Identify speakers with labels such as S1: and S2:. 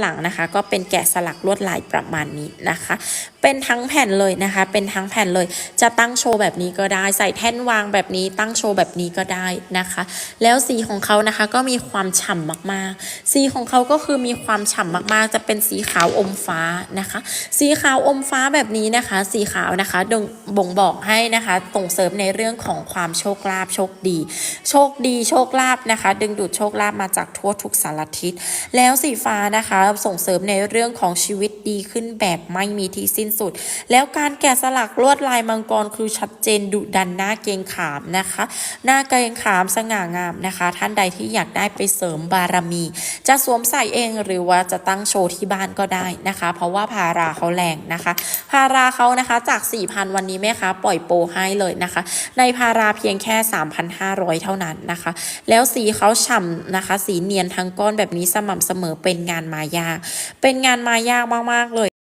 S1: หลังนะคะก็เป็นแกะสลักลวดลายประมาณนี้นะคะ เป็นทั้งแผ่นเลยนะคะ เป็นทั้งแผ่นเลย จะตั้งโชว์แบบนี้ก็ได้ ใส่แท่นวางแบบนี้ ตั้งโชว์แบบนี้ก็ได้นะคะ แล้วสีของเขานะคะก็มีความฉ่ำมากๆ สีของเขาก็คือมีความฉ่ำมากๆ จะเป็นสีขาวอมฟ้านะคะ สีขาวอมฟ้าแบบนี้นะคะ สีขาวนะคะดงบ่งบอกให้นะคะส่งเสริมในเรื่องของความโชคลาภโชคดี โชคดีโชคลาภนะคะ ดึงดูดโชคลาภมาจากทั่วทุกสารทิศแล้วสีฟ้านะคะส่งเสริมในเรื่องของชีวิตดีขึ้นแบบไม่มีที่สิ้นสุด แล้วการแกะสลักลวดลายมังกรคือชัดเจนดุดันหน้าเกงขามนะคะ หน้าเกงขามสง่างามนะคะ ท่านใดที่อยากได้ไปเสริมบารมี จะสวมใส่เองหรือว่าจะตั้งโชว์ที่บ้านก็ได้นะคะ เพราะว่าพาราเขาแรงนะคะ พาราเขานะคะจาก 4,000 วันนี้แม่ค้าปล่อยโปรให้เลยนะคะ ในพาราเพียงแค่ 3,500 เท่านั้นนะคะ แล้วสีเขาฉ่ำนะคะ สีเนียนทั้งก้อนแบบนี้สม่ำเสมอเป็นงานมายา เป็นงานมายากมาก ๆ เลย